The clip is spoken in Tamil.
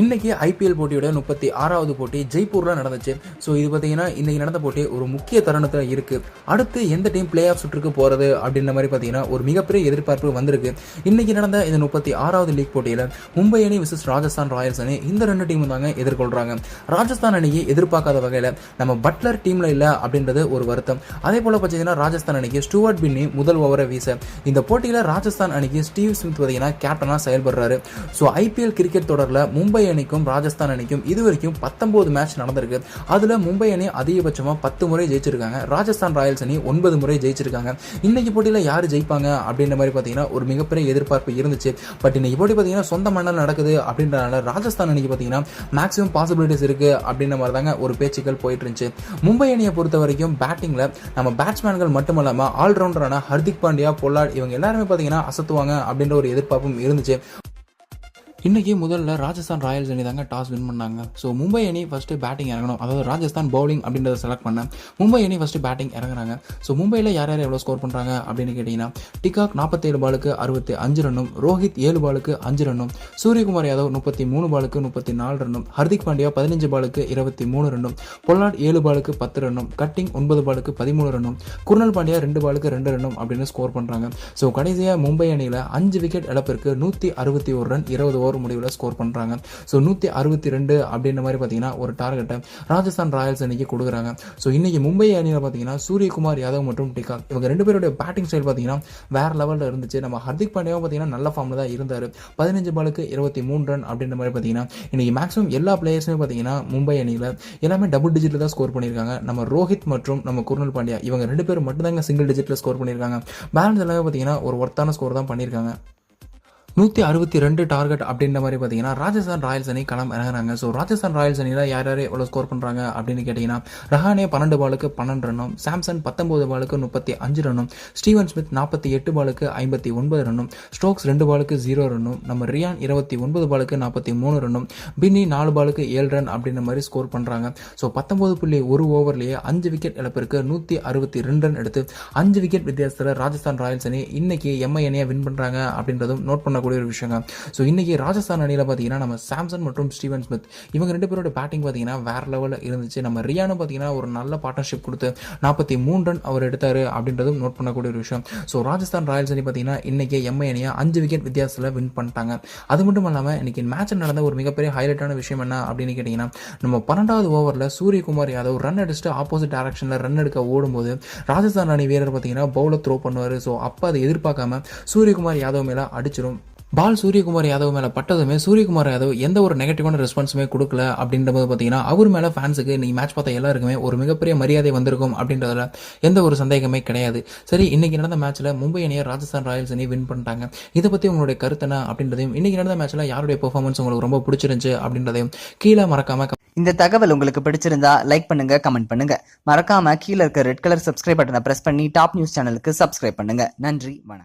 இன்னைக்கு ஐபிஎல் போட்டியோட முப்பத்தி ஆறாவது போட்டி ஜெய்ப்பூர்ல நடந்துச்சு. ஸோ இது பார்த்தீங்கன்னா இன்னைக்கு நடந்த போட்டி ஒரு முக்கிய தருணத்தில் இருக்கு. அடுத்து எந்த டீம் பிளே ஆஃப் சுற்றுக்கு போறது அப்படின்ற மாதிரி பார்த்தீங்கன்னா ஒரு மிகப்பெரிய எதிர்பார்ப்பு வந்திருக்கு. இன்னைக்கு நடந்த இந்த முப்பத்தி ஆறாவது லீக் போட்டியில் மும்பை அணி விசஸ் ராஜஸ்தான் ராயல்ஸ் அணி இந்த ரெண்டு டீமும் தாங்க எதிர்கொள்றாங்க. ராஜஸ்தான் அணிக்கு எதிர்பார்க்காத வகையில் நம்ம பட்லர் டீம்ல இல்லை அப்படின்றது ஒரு வருத்தம். அதே போல பார்த்தீங்கன்னா ராஜஸ்தான் அணிக்கு ஸ்டூவர்ட் பின்னி முதல் ஓவரை வீச. இந்த போட்டியில் ராஜஸ்தான் அணிக்கு ஸ்டீவ் ஸ்மித் பார்த்தீங்கன்னா கேப்டனாக செயல்படுறாரு. ஸோ ஐபிஎல் கிரிக்கெட் தொடரில் மும்பை மும்பை அணிக்கும் ராஜஸ்தான் அணிக்கும் இது வரைக்கும் பத்தொன்பது மேட்ச் நடந்திருக்கு. அதில் மும்பை அணி அதிகபட்சமாக பத்து முறை ஜெயிச்சிருக்காங்க. ராஜஸ்தான் ராயல்ஸ் அணி ஒன்பது முறை ஜெயிச்சிருக்காங்க. இன்னைக்கு போட்டியில் யார் ஜெயிப்பாங்க அப்படின்ற மாதிரி பார்த்தீங்கன்னா ஒரு மிகப்பெரிய எதிர்பார்ப்பு இருந்துச்சு. பட் இன்னைக்கு போட்டி பார்த்தீங்கன்னா சொந்த மண்ணில் நடக்குது அப்படின்றனால ராஜஸ்தான் அணிக்கு பார்த்தீங்கன்னா மேக்ஸிமம் பாசிபிலிட்டிஸ் இருக்கு அப்படின்ற மாதிரி தாங்க ஒரு பேச்சுக்கள் போயிட்டு இருந்துச்சு மும்பை அணியை பொறுத்த வரைக்கும் பேட்டிங்கில் நம்ம பேட்ஸ்மேன்கள் மட்டும் இல்லாமல் ஆல்ரவுண்டரான ஹர்திக் பாண்டியா பொல்லாட் இவங்க எல்லாருமே பார்த்தீங்கன்னா அசத்துவாங்க அப்படின்ற ஒரு எதிர்பார்ப்பும் இருந்துச்சு. இன்னைக்கு முதல்ல ராஜஸ்தான் ராயல்ஸ் அணி தாங்க டாஸ் வின் பண்ணாங்க. ஸோ மும்பை அணி ஃபர்ஸ்ட் பேட்டிங் இறங்கணும். அதாவது ராஜஸ்தான் பவுலிங் அப்படின்றத செலக்ட் பண்ணேன் மும்பை அணி ஃபர்ஸ்ட் பேட்டிங் இறங்குறாங்க. ஸோ மும்பையில் யார் யார் எவ்வளோ ஸ்கோர் பண்ணுறாங்க அப்படின்னு கேட்டிங்கன்னா டிகாக் நாற்பத்தேழு பாலுக்கு அறுபத்தி அஞ்சு ரன்னும் ரோஹித் ஏழு பாலுக்கு அஞ்சு ரன்னும் சூரியகுமார் யாதவ் முப்பத்தி மூணு பாலுக்கு முப்பத்தி நாலு ரன்னும் ஹர்திக் பாண்டியா பதினஞ்சு பாலுக்கு இருபத்தி மூணு ரன்னும் பொல்லாட் ஏழு பாலுக்கு பத்து ரன்னும் கட்டிங் ஒன்பது பாலுக்கு பதிமூணு ரன்னும் குர்னல் பாண்டியா ரெண்டு பாலுக்கு ரெண்டு ரன்னும் அப்படின்னு ஸ்கோர் பண்ணுறாங்க ஸோ கடைசியாக மும்பை அணியில் அஞ்சு விக்கெட் இழப்பிற்கு நூற்றி அறுபத்தி ஒரு ரன் இருபது ஓவர் முடிவில் ஸ்கோர் பண்ணுறாங்க ஸோ நூற்றி அறுபத்தி ரெண்டு அப்படின்ற மாதிரி பார்த்தீங்கன்னா ஒரு டார்கெட்டை ராஜஸ்தான் ராயல்ஸ் அணிக்கு கொடுக்குறாங்க. ஸோ இன்னைக்கு மும்பை அணியில் பார்த்தீங்கன்னா சூரியகுமார் யாதவ் மற்றும் டிகாக் இவங்க ரெண்டு பேருடைய பேட்டிங் ஸ்டைல் பார்த்தீங்கன்னா வேற லெவலில் இருந்துச்சு. நம்ம ஹர்திக் பாண்டியாவும் பார்த்தீங்கன்னா நல்ல ஃபார்மில் தான் இருந்தார். பதினஞ்சு பாலுக்கு இருபத்தி மூணு ரன் அப்படின்ற மாதிரி பார்த்தீங்கன்னா இன்னைக்கு மேக்ஸிமம் எல்லா பிளேயர்ஸுமே பார்த்தீங்கன்னா மும்பை அணியில் எல்லாமே டபுள் டிஜிட்டில் தான் ஸ்கோர் பண்ணியிருக்காங்க. நம்ம ரோஹித் மற்றும் நம்ம குர்னல் பாண்டியா இவங்க ரெண்டு பேரும் மட்டும்தாங்க சிங்கிள் டிஜிட்டில் ஸ்கோர் பண்ணியிருக்காங்க. பேலன்ஸ் எல்லாமே பார்த்தீங்கன்னா ஒரு ஒர்த்தான ஸ்கோர் தான் பண்ணியிருக்காங்க. நூற்றி அறுபத்தி ரெண்டு டார்கெட் அப்படின்ற மாதிரி பார்த்தீங்கன்னா ராஜஸ்தான் ராயல்ஸ் அணி களம் இறங்குறாங்க. ஸோ ராஜஸ்தான் ராயல்ஸ் அணியில் யார் யார் எவ்வளோ ஸ்கோர் பண்ணுறாங்க அப்படின்னு கேட்டிங்கன்னா ரஹானே பன்னெண்டு பாலுக்கு பன்னெண்டு ரன்னும் சாம்சன் பத்தொம்போது பாலுக்கு முப்பத்தி அஞ்சு ரன்னும் ஸ்டீவன் ஸ்மித் நாற்பத்தி எட்டு பாலுக்கு ஐம்பத்தி ஒன்பது ரன்னும் ஸ்டோக்ஸ் ரெண்டு பாலுக்கு ஜீரோ ரன்னும் நம்ம ரியான் இருபத்தி ஒன்பது பாலுக்கு நாற்பத்தி மூணு ரன்னும் பின்னி நாலு பாலுக்கு ஏழு ரன் அப்படின்ற மாதிரி ஸ்கோர் பண்ணுறாங்க ஸோ பத்தொம்போது புள்ளி ஒரு ஓவர்லேயே அஞ்சு விக்கெட் இழப்பிற்கு நூற்றி அறுபத்தி ரெண்டு ரன் எடுத்து அஞ்சு விக்கெட் வித்தியாசத்தில் ராஜஸ்தான் ராயல்ஸ் அணி இன்னைக்கு எம்ஐ அணியை வின் பண்ணுறாங்க அப்படின்றதும் நோட் பண்ண பண்ணக்கூடிய ஒரு விஷயங்க ஸோ இன்றைக்கி ராஜஸ்தான் அணியில் பார்த்தீங்கன்னா நம்ம சாம்சன் மற்றும் ஸ்டீவன் ஸ்மித் இவங்க ரெண்டு பேரோட பேட்டிங் பார்த்தீங்கன்னா வேற லெவலில் இருந்துச்சு. நம்ம ரியானும் பார்த்தீங்கன்னா ஒரு நல்ல பார்ட்னர்ஷிப் கொடுத்து நாற்பத்தி மூணு ரன் அவர் எடுத்தார் அப்படின்றதும் நோட் பண்ணக்கூடிய ஒரு விஷயம். ஸோ ராஜஸ்தான் ராயல்ஸ் அணி பார்த்தீங்கன்னா இன்றைக்கி எம்ஐ அணியை அஞ்சு விக்கெட் வித்தியாசத்தில் வின் பண்ணிட்டாங்க. அது மட்டும் இல்லாமல் இன்றைக்கி மேட்ச் நடந்த ஒரு மிகப்பெரிய ஹைலைட்டான விஷயம் என்ன அப்படின்னு கேட்டிங்கன்னா நம்ம பன்னெண்டாவது ஓவரில் சூரியகுமார் யாதவ் ரன் அடிச்சுட்டு ஆப்போசிட் டேரக்ஷனில் ரன் எடுக்க ஓடும்போது ராஜஸ்தான் அணி வீரர் பார்த்தீங்கன்னா பவுலர் த்ரோ பண்ணுவார். ஸோ அப்போ அதை எதிர்பார்க்காம சூரியகுமார் யாதவ் மேலே அடிச்சிடும் பால் சூரியகுமார் யாதவ் மேலே பட்டதுமே சூரியகுமார் யாதவ் எந்த ஒரு நெகட்டிவான ரெஸ்பான்ஸுமே கொடுக்கல அப்படின்றபோது பார்த்தீங்கன்னா அவர் மேலே ஃபேன்ஸுக்கு நீ மேட்ச் பார்த்த எல்லாருக்குமே ஒரு மிகப்பெரிய மரியாதை வந்திருக்கும் அப்படின்றதுல எந்த ஒரு சந்தேகமே கிடையாது. சரி இன்னைக்கு நடந்த மேட்ச்சில் மும்பை அணியை ராஜஸ்தான் ராயல்ஸ் அணி வின் பண்ணிட்டாங்க. இதை பற்றி உங்களுடைய கருத்தனை அப்படின்றதையும் இன்னைக்கு நடந்த மேட்ச்சில் யாருடைய பெர்ஃபார்மன்ஸ் உங்களுக்கு ரொம்ப பிடிச்சிருந்துச்சு அப்படின்றதையும் கீழே மறக்காம இந்த தகவல் உங்களுக்கு பிடிச்சிருந்தா லைக் பண்ணுங்க கமெண்ட் பண்ணுங்க. மறக்காம கீழே இருக்க ரெட் கலர் சப்ஸ்கிரைப் பட்டனை பிரஸ் பண்ணி டாப் நியூஸ் சேனலுக்கு சப்ஸ்கிரைப் பண்ணுங்க. நன்றி வணக்கம்.